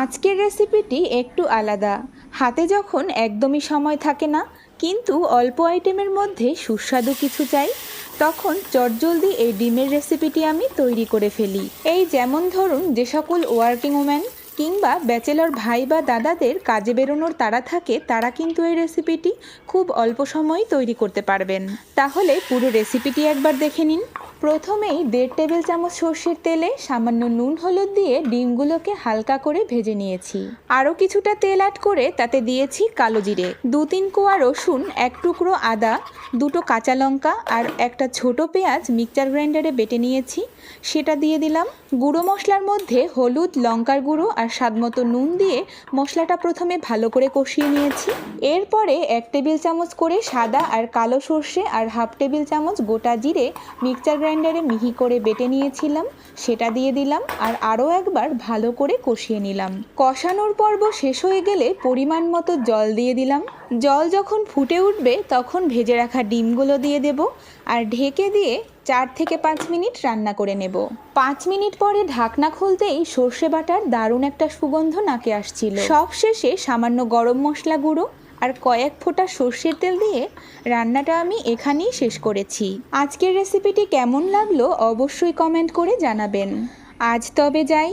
আজকের রেসিপিটি একটু আলাদা। হাতে যখন একদমই সময় থাকে না, কিন্তু অল্প আইটেমের মধ্যে সুস্বাদু কিছু চাই, তখন চটজলদি এই ডিমের রেসিপিটি আমি তৈরি করে ফেলি। এই যেমন ধরুন যে সকল ওয়ার্কিং ওম্যান কিংবা ব্যাচেলর ভাই বা দাদাদের কাজে বেরোনোর তারা থাকে, তারা কিন্তু এই রেসিপিটি খুব অল্প সময়েই তৈরি করতে পারবেন। তাহলে পুরো রেসিপিটি একবার দেখে নিন। প্রথমেই দেড় টেবিল চামচ সর্ষের তেলে সামান্য নুন, হলুদ দিয়ে ডিমগুলোকে হালকা করে ভেজে নিয়েছি। আরও কিছুটা তেল অ্যাড করে তাতে দিয়েছি কালো জিরে। দু তিন কোয়া রসুন, এক টুকরো আদা, দুটো কাঁচা লঙ্কা আর একটা ছোট পেঁয়াজ মিক্সচার গ্রাইন্ডারে বেটে নিয়েছি। সেটা দিয়ে দিলাম। গুঁড়ো মশলার মধ্যে হলুদ, লঙ্কার গুঁড়ো আর স্বাদমতো নুন দিয়ে মশলাটা প্রথমে ভালো করে কষিয়ে নিয়েছি। এরপরে এক টেবিল চামচ করে সাদা আর কালো সর্ষে আর হাফ টেবিল চামচ গোটা জিরে মিক্সচার মিহি করে বেটে নিয়েছিলাম, সেটা দিয়ে দিলাম আর আরও একবার ভালো করে কষিয়ে নিলাম। কষানোর পর্ব শেষ হয়ে গেলে পরিমাণ মতো জল দিয়ে দিলাম। জল যখন ফুটে উঠবে তখন ভেজে রাখা ডিমগুলো দিয়ে দেব আর ঢেকে দিয়ে চার থেকে পাঁচ মিনিট রান্না করে নেব। পাঁচ মিনিট পরে ঢাকনা খুলতেই সর্ষে বাটার দারুণ একটা সুগন্ধ নাকে আসছিল। সব শেষে সামান্য গরম মশলা গুঁড়ো আর কয়েক ফোঁটা সর্ষের তেল দিয়ে রান্নাটা আমি এখানেই শেষ করেছি। আজকের রেসিপিটি কেমন লাগল অবশ্যই কমেন্ট করে জানাবেন। আজ তবে যাই।